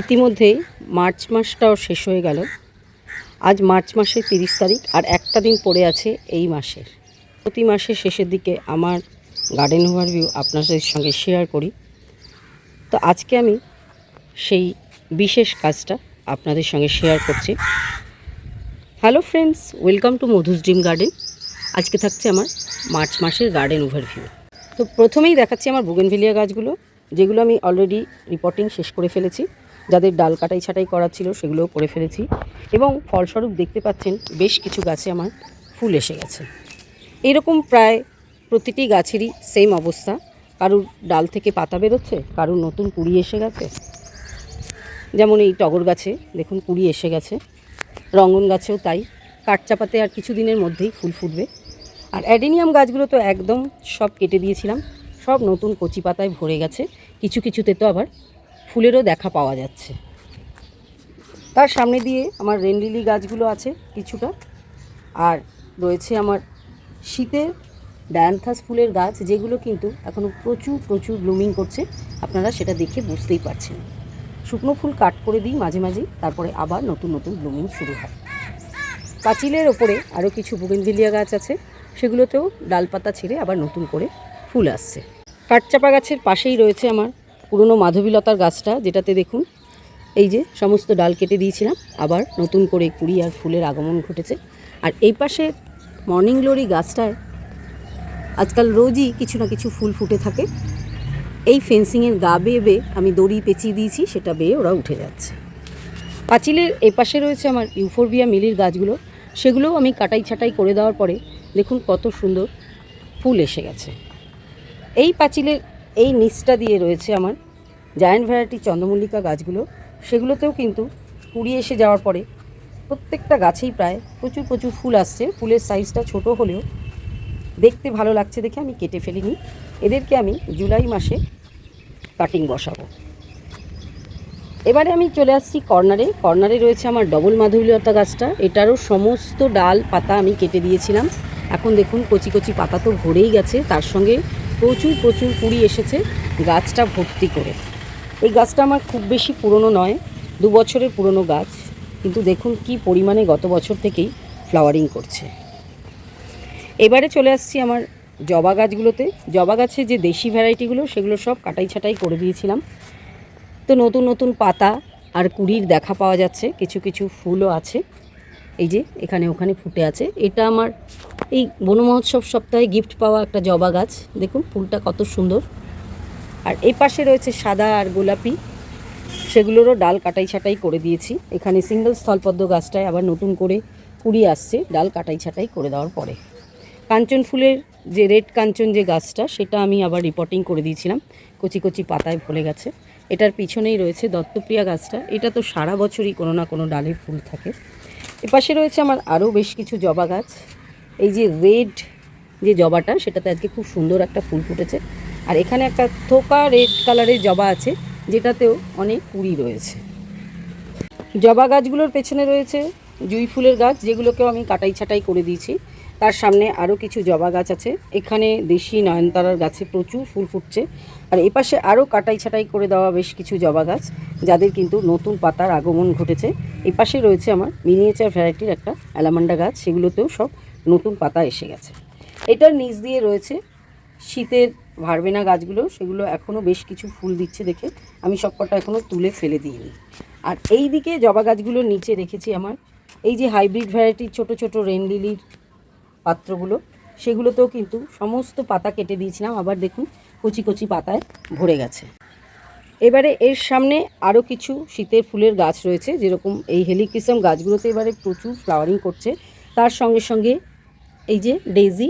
ইতিমধ্যেই মার্চ মাসটাও শেষ হয়ে গেল। আজ মার্চ মাসের তিরিশ তারিখ আর একটা দিন পড়ে আছে এই মাসের। প্রতি মাসের শেষের দিকে আমার গার্ডেন ওভারভিউ আপনাদের সঙ্গে শেয়ার করি। তো আজকে আমি সেই বিশেষ কাজটা আপনাদের সঙ্গে শেয়ার করছি। Hello friends welcome to Madhu's dream garden আজকে থাকছে আমার মার্চ মাসের গার্ডেন ওভারভিউ তো প্রথমেই দেখাচ্ছি আমার বুগেনভিলিয়া গাছগুলো, যেগুলো আমি অলরেডি রিপোর্টিং শেষ করে ফেলেছি। যাদের ডাল কাটাই ছাটাই করা ছিল, সেগুলোও করে ফেলেছি। এবং ফলস্বরূপ দেখতে পাচ্ছেন বেশ কিছু গাছে আমার ফুল এসে গেছে। এরকম প্রায় প্রতিটি গাছেরই সেম অবস্থা। কারুর ডাল থেকে পাতা বেরোচ্ছে, কারুর নতুন কুড়ি এসে গেছে। যেমন এই টগর গাছে, দেখুন কুড়ি এসে গেছে। রঙ্গন গাছেও তাই, কাঠচাপাতে আর কিছু দিনের মধ্যেই ফুল ফুটবে। আর অ্যাডেনিয়াম গাছগুলো তো একদম সব কেটে দিয়েছিলাম, সব নতুন কচি পাতায় ভরে গেছে। কিছু কিছুতে তো আবার ফুলেরও দেখা পাওয়া যাচ্ছে। তার সামনে দিয়ে আমার রেনলিলি গাছগুলো আছে কিছুটা। আর রয়েছে আমার শীতের ডায়ান্থাস ফুলের গাছ, যেগুলো কিন্তু এখনও প্রচুর প্রচুর ব্লুমিং করছে। আপনারা সেটা দেখে বুঝতেই পারছেন। শুকনো ফুল কাট করে দিই মাঝে মাঝেই, তারপরে আবার নতুন নতুন ব্লুমিং শুরু হয়। পাঁচিলের ওপরে আরও কিছু বুগেনভিলিয়া গাছ আছে। সেগুলোতেও ডালপাতা ছেড়ে আবার নতুন করে ফুল আসছে। কাঠচাপা গাছের পাশেই রয়েছে আমার পুরনো মাধবীলতার গাছটা যেটাতে দেখুন, এই যে সমস্ত ডাল কেটে দিয়েছিলাম, আবার নতুন করে কুড়ি আর ফুলের আগমন ঘটেছে। আর এই পাশে মর্নিং গ্লোরি গাছটায় আজকাল রোজই কিছু না কিছু ফুল ফুটে থাকে। এই ফেন্সিংয়ের গা বেয়ে বেয়ে আমি দড়ি পেঁচিয়ে দিয়েছি, সেটা বেয়ে ওরা উঠে যাচ্ছে। পাঁচিলের এই পাশে রয়েছে আমার ইউফোরবিয়া মিলির গাছগুলো, সেগুলোও আমি কাটাই ছাটাই করে দেওয়ার পরে দেখুন কত সুন্দর ফুল এসে গেছে। এই পাঁচিলের এই নিচটা দিয়ে রয়েছে আমার জায়ান্ট ভ্যারাইটি চন্দ্রমল্লিকা গাছগুলো। সেগুলোতেও কিন্তু কুড়ি এসে যাওয়ার পরে প্রত্যেকটা গাছেই প্রায় প্রচুর প্রচুর ফুল আসছে। ফুলের সাইজটা ছোট হলেও দেখতে ভালো লাগছে দেখে আমি কেটে ফেলিনি। এদেরকে আমি জুলাই মাসে কাটিং বসাবো। এবারে আমি চলে আসছি কর্নারে। কর্নারে রয়েছে আমার ডবল মাধবীলতা গাছটা। এটারও সমস্ত ডাল পাতা আমি কেটে দিয়েছিলাম। এখন দেখুন কচি কচি পাতা তো ভরেই গেছে। তার সঙ্গে প্রচুর প্রচুর কুড়ি এসেছে গাছটা ভর্তি করে। এই গাছটা আমার খুব বেশি পুরনো নয়, দু বছরের পুরনো গাছ। কিন্তু দেখুন কি পরিমাণে গত বছর থেকেই ফ্লাওয়ারিং করছে। এবারে চলে আসছি আমার জবা গাছগুলোতে। জবা গাছে যে দেশি ভ্যারাইটিগুলো, সেগুলো সব কাটাই ছাটাই করে দিয়েছিলাম। তো নতুন নতুন পাতা আর কুড়ির দেখা পাওয়া যাচ্ছে, কিছু কিছু ফুলও আছে। এই যে এখানে, ওখানে ফুটে আছে। এটা আমার এই বনমহোৎসব সপ্তাহে গিফট পাওয়া একটা জবা গাছ। দেখুন, ফুলটা কত সুন্দর। আর এই পাশে রয়েছে সাদা আর গোলাপি। সেগুলোরও ডাল কাটাই ছাটাই করে দিয়েছি। এখানে সিঙ্গেল স্থলপদ্ম গাছটায় আবার নতুন করে কুড়ি আসছে, ডাল কাটাই ছাটাই করে দেওয়ার পরে। কাঞ্চন ফুলের যে রেড কাঞ্চন যে গাছটা, সেটা আমি আবার রিপোর্টিং করে দিয়েছিলাম। কচি কচি পাতায় ভরে গেছে। এটার পিছনেই রয়েছে দত্তপ্রিয়া গাছটা। এটা তো সারা বছরই কোনো না কোনো ডালের ফুল থাকে। এপাশে রয়েছে আমার আরও বেশ কিছু জবা গাছ। এই যে রেড যে জবাটা, সেটাতে আজকে খুব সুন্দর একটা ফুল ফুটেছে। আর এখানে একটা থোকা রেড কালারের জবা আছে, যেটাতেও অনেক কুড়ি রয়েছে। জবা গাছগুলোর পেছনে রয়েছে জুই ফুলের গাছ, যেগুলোকেও আমি কাটাই ছাটাই করে দিয়েছি। তার সামনে আরও কিছু জবা গাছ আছে। এখানে দেশি নয়নতারার গাছে প্রচুর ফুল ফুটছে। আর এপাশে আরও কাটাই ছাটাই করে দেওয়া বেশ কিছু জবা গাছ, যাদের কিন্তু নতুন পাতার আগমন ঘটেছে। এই পাশে রয়েছে আমার মিনিয়েচার ভ্যারাইটির একটা অ্যালামান্ডা গাছ, সেগুলোতেও সব নতুন পাতা এসে গেছে। এটার নিচ দিয়ে রয়েছে। শীতের ভারবেনা গাছগুলো, সেগুলো এখনও বেশ কিছু ফুল দিচ্ছে দেখে। আমি সব কটা এখনও তুলে ফেলে দিইনি। আর এই দিকে জবা গাছগুলোর নিচে রেখেছি আমার। এই যে হাইব্রিড ভ্যারাইটির ছোট ছোট রেন লিলির পাত্রগুলো, সেগুলোতেও কিন্তু সমস্ত পাতা কেটে দিয়েছিলাম। আবার দেখুন, কচি কচি পাতায় ভরে গেছে। এবারে এর সামনে আরও কিছু শীতের ফুলের গাছ রয়েছে, যেরকম এই হেলিক্রিসাম গাছগুলোতে এবারে প্রচুর ফ্লাওয়ারিং করছে। তার সঙ্গে সঙ্গে এই যে ডেজি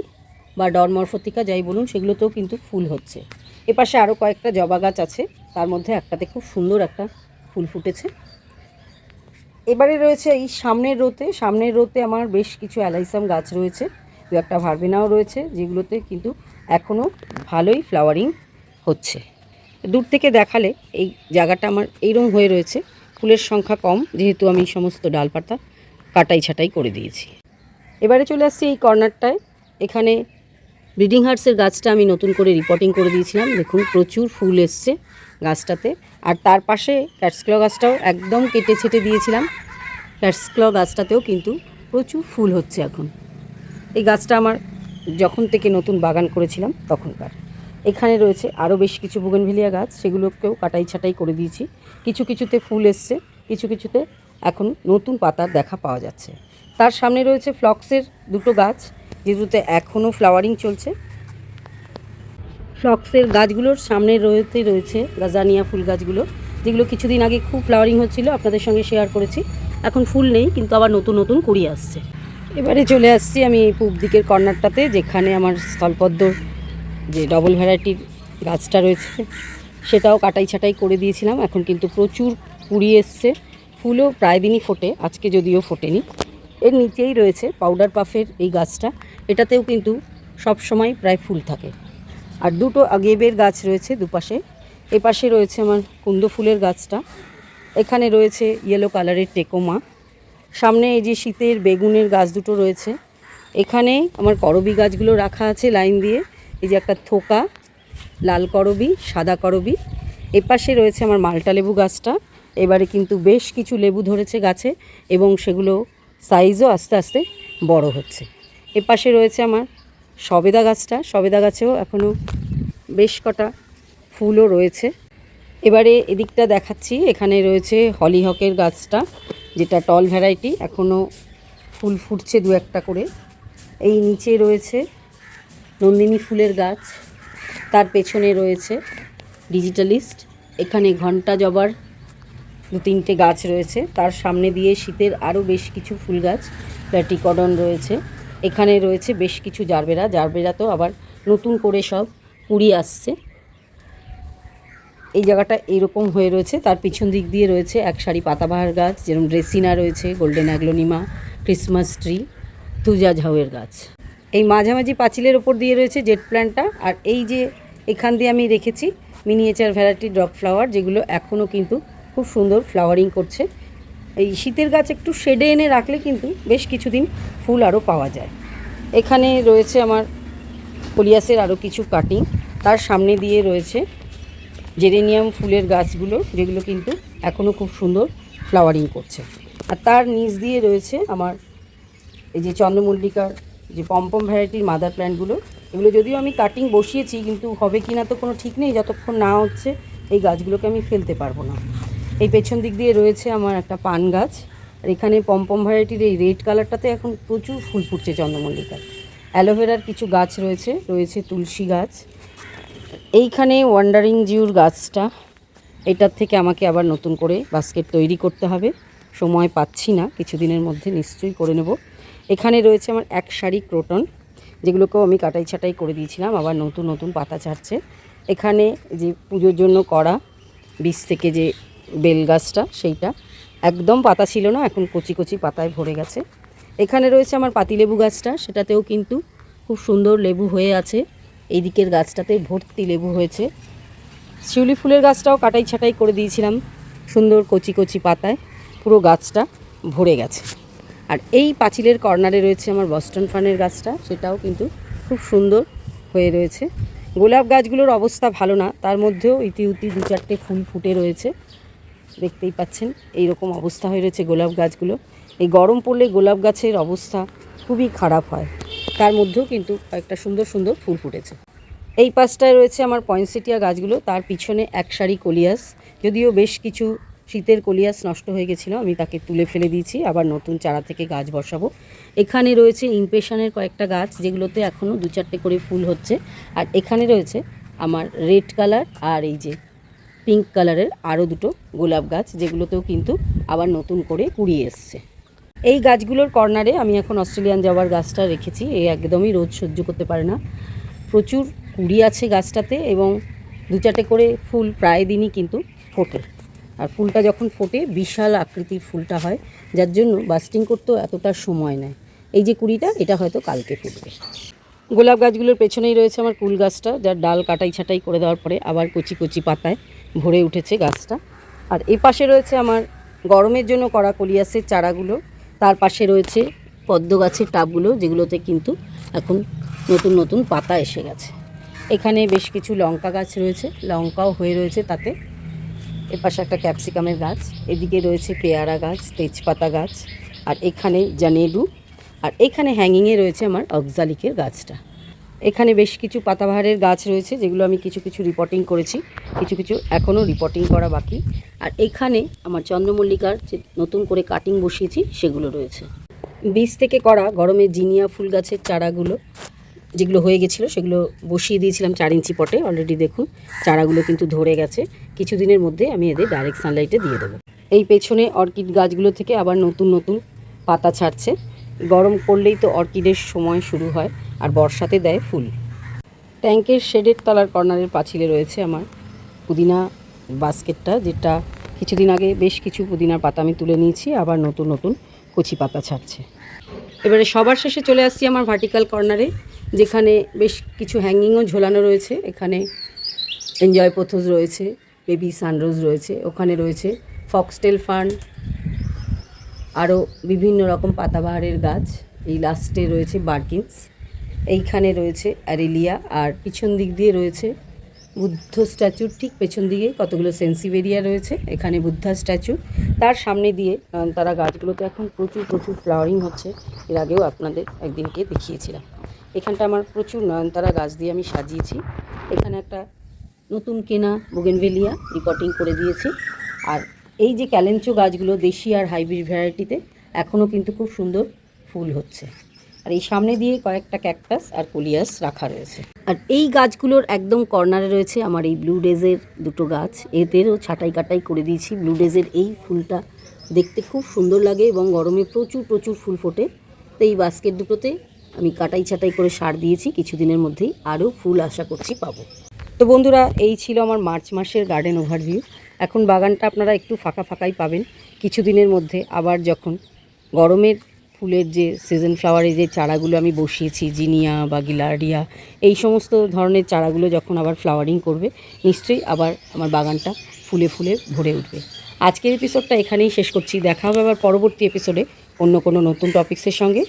বা ডরমরফতিকা, যাই বলুন, সেগুলোতেও কিন্তু ফুল হচ্ছে। এপাশে আরও কয়েকটা জবা গাছ আছে, তার মধ্যে একটাতে খুব সুন্দর একটা ফুল ফুটেছে। এবারে রয়েছে এই সামনের রোতে সামনের রোতে আমার বেশ কিছু অ্যালাইসাম গাছ রয়েছে, দু একটা ভারবেনাও রয়েছে, যেগুলোতে কিন্তু এখনও ভালোই ফ্লাওয়ারিং হচ্ছে। দূর থেকে দেখালে এই জায়গাটা আমার এইরকম হয়ে রয়েছে, ফুলের সংখ্যা কম, যেহেতু আমি সমস্ত ডালপাতা কাটাই ছাটাই করে দিয়েছি। এবারে চলে আসছি এই কর্নারটায়। এখানে ব্রিডিং হার্টসের গাছটা আমি নতুন করে রিপোর্টিং করে দিয়েছিলাম। দেখুন, প্রচুর ফুল এসছে গাছটাতে। আর তার পাশে ক্যাটসক্ল গাছটাও একদম কেটে ছেটে দিয়েছিলাম। ক্যাটসক্ল গাছটাতেও কিন্তু প্রচুর ফুল হচ্ছে এখন। এই গাছটা আমার যখন থেকে নতুন বাগান করেছিলাম তখনকার। এখানে রয়েছে আরও বেশ কিছু বুগনভিলিয়া গাছ, সেগুলোকেও কাটাই ছাটাই করে দিয়েছি। কিছু কিছুতে ফুল এসছে, কিছু কিছুতে এখন নতুন পাতার দেখা পাওয়া যাচ্ছে। তার সামনে রয়েছে ফ্লক্সের দুটো গাছ, যেগুলোতে এখনও ফ্লাওয়ারিং চলছে। ফ্লক্সের গাছগুলোর সামনে রয়েছে রয়েছে গাজানিয়া ফুল গাছগুলো, যেগুলো কিছুদিন আগে খুব ফ্লাওয়ারিং হচ্ছিল, আপনাদের সঙ্গে শেয়ার করেছি। এখন ফুল নেই, কিন্তু আবার নতুন নতুন কুড়ি আসছে। এবারে চলে আসছি আমি পূব দিকের কর্নারটাতে, যেখানে আমার স্থলপদ্মর যে ডবল ভ্যারাইটির গাছটা রয়েছে, সেটাও কাটাই ছাটাই করে দিয়েছিলাম। এখন কিন্তু প্রচুর কুড়ি এসছে। ফুলও প্রায় দিনই ফোটে, আজকে যদিও ফোটেনি। এর নিচেই রয়েছে পাউডার পাফের এই গাছটা। এটাতেও কিন্তু সব সময় প্রায় ফুল থাকে। আর দুটো আগেবের গাছ রয়েছে দুপাশে। এপাশে রয়েছে আমার কুন্দ ফুলের গাছটা। এখানে রয়েছে ইয়েলো কালারের টেকোমা। সামনে এই যে শীতের বেগুনের গাছ দুটো রয়েছে। এখানে আমার করবি গাছগুলো রাখা আছে লাইন দিয়ে। এই যে একটা থোকা, লাল করবি, সাদা করবি। এপাশে রয়েছে আমার মালটা লেবু গাছটা। এবারে কিন্তু বেশ কিছু লেবু ধরেছে গাছে এবং সেগুলো সাইজও আস্তে আস্তে বড় হচ্ছে। এপাশে রয়েছে আমার সবেদা গাছটা। সবেদা গাছেও এখনও বেশ কটা ফুলও রয়েছে। এবারে এদিকটা দেখাচ্ছি। এখানে রয়েছে হলিহকের গাছটা, যেটা টল ভ্যারাইটি। এখনও ফুল ফুটছে দু একটা করে। এই নিচে রয়েছে নন্দিনী ফুলের গাছ। তার পেছনে রয়েছে ডিজিটালিস্ট। এখানে ঘণ্টা জবার দু তিনটে গাছ রয়েছে। তার সামনে দিয়ে শীতের আরও বেশ কিছু ফুল গাছ প্ল্যাটিকডন রয়েছে। এখানে রয়েছে বেশ কিছু জারবেরা। জারবেরা তো আবার নতুন করে সব কুড়ি আসছে। এই জায়গাটা এইরকম হয়ে রয়েছে। তার পিছন দিক দিয়ে রয়েছে এক সারি পাতাবাহার গাছ যেরকম ড্রেসিনা রয়েছে, golden aglaonema, Christmas tree, thuja ঝাউয়ের গাছ। এই মাঝামাঝি পাঁচিলের ওপর দিয়ে রয়েছে জেট প্ল্যান্টটা। আর এই যে এখান দিয়ে আমি রেখেছি, মিনিয়েচার ভ্যারাইটি ড্রপ ফ্লাওয়ার, যেগুলো এখনও কিন্তু খুব সুন্দর ফ্লাওয়ারিং করছে। এই শীতের গাছ একটু শেডে এনে রাখলে কিন্তু বেশ কিছুদিন ফুল আরও পাওয়া যায়। এখানে রয়েছে আমার কলিয়াসের আরও কিছু কাটিং তার সামনে দিয়ে রয়েছে জেরেনিয়াম ফুলের গাছগুলো, যেগুলো কিন্তু এখনও খুব সুন্দর ফ্লাওয়ারিং করছে। আর তার নিচ দিয়ে রয়েছে আমার এই যে চন্দ্রমল্লিকার যে পম্পম ভ্যারাইটির মাদার প্ল্যান্টগুলো এগুলো যদিও আমি কাটিং বসিয়েছি, কিন্তু হবে কি না তো কোনো ঠিক নেই, যতক্ষণ না হচ্ছে এই গাছগুলোকে আমি ফেলতে পারব না। এই পেছন দিক দিয়ে রয়েছে আমার একটা পান গাছ। আর এখানে পম্পম ভ্যারাইটির এই রেড কালারটাতে এখন প্রচুর ফুল ফুটছে চন্দ্রমল্লিকার অ্যালোভেরার কিছু গাছ রয়েছে রয়েছে তুলসী গাছ। এইখানে ওয়ান্ডারিং জিউর গাছটা, এটার থেকে আমাকে আবার নতুন করে বাস্কেট তৈরি করতে হবে। সময় পাচ্ছি না, কিছুদিনের মধ্যে নিশ্চয়ই করে নেব। এখানে রয়েছে আমার এক সারি ক্রোটন, যেগুলোকেও আমি কাটাই ছাটাই করে দিয়েছিলাম, আবার নতুন নতুন পাতা ছাড়ছে। এখানে যে পুজোর জন্য করা, বীজ থেকে যে বেল গাছটা, সেইটা। একদম পাতা ছিল না, এখন কচি কচি পাতায় ভরে গেছে। এখানে রয়েছে আমার পাতিলেবু গাছটা, সেটাতেও কিন্তু খুব সুন্দর লেবু হয়ে আছে। এই দিকের গাছটাতে ভর্তি লেবু হয়েছে। শিউলি ফুলের গাছটাও কাটাই ছাটাই করে দিয়েছিলাম, সুন্দর কচি কচি পাতায়। পুরো গাছটা ভরে গেছে। আর এই পাঁচিলের কর্নারে রয়েছে আমার বস্টন ফানের গাছটা, সেটাও কিন্তু খুব সুন্দর হয়ে রয়েছে। গোলাপ গাছগুলোর অবস্থা ভালো না, তার মধ্যেও ইতি উতি দু চারটে ফুল ফুটে রয়েছে। দেখতেই পাচ্ছেন এই রকম অবস্থা হয়ে রয়েছে গোলাপ গাছগুলো। এই গরম পড়লে গোলাপ গাছের অবস্থা খুবই খারাপ হয়। তার মধ্যেও কিন্তু কয়েকটা সুন্দর সুন্দর ফুল ফুটেছে। এই পাশটায় রয়েছে আমার পয়েন্সেটিয়া গাছগুলো, তার পিছনে এক সারি কলিয়াস। যদিও বেশ কিছু শীতের কলিয়াস নষ্ট হয়ে গেছিল, আমি তাকে তুলে ফেলে দিয়েছি, আবার নতুন চারা থেকে গাছ বসাবো। এখানে রয়েছে ইমপ্রেশনের কয়েকটা গাছ, যেগুলোতে এখনও দু চারটে করে ফুল হচ্ছে। আর এখানে রয়েছে আমার রেড কালার আর এই যে পিঙ্ক কালারের আরও দুটো গোলাপ গাছ, যেগুলোতেও কিন্তু আবার নতুন করে কুড়িয়ে এসছে। এই গাছগুলোর কর্নারে আমি এখন অস্ট্রেলিয়ান যাওয়ার গাছটা রেখেছি এই একদমই রোদ সহ্য করতে পারে না। প্রচুর কুড়ি আছে গাছটাতে এবং দু চারটে করে ফুল প্রায় দিনই কিন্তু ফোটে। আর ফুলটা যখন ফোটে, বিশাল আকৃতির ফুলটা হয়, যার জন্য বাস্টিং করতেও এতটা সময় নেয়। এই যে কুড়িটা, এটা হয়তো কালকে ফুটবে। গোলাপ গাছগুলোর পেছনেই রয়েছে আমার কুল গাছটা, যার ডাল কাটাই ছাটাই করে দেওয়ার পরে আবার কচি কচি পাতায় ভরে উঠেছে গাছটা। আর এ পাশে রয়েছে আমার গরমের জন্য করা কলিয়াসের চারাগুলো, তার পাশে রয়েছে পদ্ম গাছের টাবগুলো, যেগুলোতে কিন্তু এখন নতুন নতুন পাতা এসে গেছে। এখানে বেশ কিছু লঙ্কা গাছ রয়েছে, লঙ্কাও হয়ে রয়েছে তাতে। এর পাশে একটা ক্যাপসিকামের গাছ, এদিকে রয়েছে পেয়ারা গাছ, তেজপাতা গাছ, আর এখানে জানেডু আর এখানে হ্যাঙ্গিংয়ে রয়েছে আমার অক্সালিকের গাছটা। এখানে বেশ কিছু পাতাবাহারের গাছ রয়েছে, যেগুলো আমি কিছু কিছু রিপোর্টিং করেছি, কিছু কিছু এখনও রিপোর্টিং করা বাকি। আর এখানে আমার চন্দ্রমল্লিকার যে নতুন করে কাটিং বসিয়েছি, সেগুলো রয়েছে। বীজ থেকে করা গরমে জিনিয়া ফুল গাছের চারাগুলো, যেগুলো হয়ে গেছিল, সেগুলো বসিয়ে দিয়েছিলাম চার ইঞ্চি পটে অলরেডি দেখুন, চারাগুলো কিন্তু ধরে গেছে। কিছুদিনের মধ্যে আমি এদের ডাইরেক্ট সানলাইটে দিয়ে দেবো। এই পেছনে অর্কিড গাছগুলো থেকে আবার নতুন নতুন পাতা ছাড়ছে। গরম পড়লেই তো অর্কিডের সময় শুরু হয়, আর বর্ষাতে দেয় ফুল। ট্যাঙ্কের শেডের তলার কর্নারের পাঁচিলে রয়েছে আমার পুদিনা বাস্কেটটা, যেটা কিছুদিন আগে বেশ কিছু পুদিনার পাতা আমি তুলে নিয়েছি, আবার নতুন নতুন কচি পাতা ছাড়ছে। এবারে সবার শেষে চলে আসছি আমার ভার্টিক্যাল কর্নারে যেখানে বেশ কিছু হ্যাঙ্গিংও ঝোলানো রয়েছে। এখানে এনজয় পোথোস রয়েছে বেবি সানরোজ রয়েছে, ওখানে রয়েছে ফক্সটেল ফার্ন আরও বিভিন্ন রকম পাতাবাহারের গাছ। এই লাস্টে রয়েছে বার্কিন্স এইখানে রয়েছে অ্যারেলিয়া আর পিছন দিক দিয়ে রয়েছে বুদ্ধ স্ট্যাচুর ঠিক পেছন দিকে কতগুলো সেন্সিভেরিয়া রয়েছে, এখানে বুদ্ধা স্ট্যাচু তার সামনে দিয়ে তারা গাছগুলোতে এখন প্রচুর প্রচুর ফ্লাওয়ারিং হচ্ছে। এর আগেও আপনাদের একদিনকে দেখিয়েছিলাম। এখানটা আমার প্রচুর নয়নতারা গাছ দিয়ে আমি সাজিয়েছি। এখানে একটা নতুন কেনা বোগেনভেলিয়া রিপোর্টিং করে দিয়েছি। আর এই যে ক্যালেঞ্চো গাছগুলো দেশি আর হাইব্রিড ভ্যারাইটিতে এখনও কিন্তু খুব সুন্দর ফুল হচ্ছে। আর এই সামনে দিয়ে কয়েকটা ক্যাকটাস আর কোলিয়াস রাখা রয়েছে। আর এই গাছগুলোর একদম কর্নারে রয়েছে আমার এই ব্লু ডেজের দুটো গাছ। এদেরও ছাটাই কাটাই করে দিয়েছি। ব্লু ডেজের এই ফুলটা দেখতে খুব সুন্দর লাগে এবং গরমে প্রচুর প্রচুর ফুল ফোটে। তো এই বাস্কেট দুটোতে আমি কাটাই ছাটাই করে সার দিয়েছি। কিছুদিনের মধ্যেই আরও ফুল আশা করছি পাবো। তো বন্ধুরা, এই ছিল আমার মার্চ মাসের গার্ডেন ওভারভিউ। এখন বাগানটা আপনারা একটু ফাঁকা ফাঁকাই পাবেন কিছুদিনের মধ্যে। আবার যখন গরমের ফুলের যে সিজন ফ্লাওয়ারের যে চারাগুলো আমি বসিয়েছি, জিনিয়া বা গিলার্ডিয়া এই সমস্ত ধরনের চারাগুলো যখন আবার ফ্লাওয়ারিং করবে, নিশ্চয়ই আবার আমার বাগানটা ফুলে ফুলে ভরে উঠবে। আজকের এপিসোডটা এখানেই শেষ করছি। দেখা হবে আবার পরবর্তী এপিসোডে অন্য কোনো নতুন টপিক্সের সঙ্গে।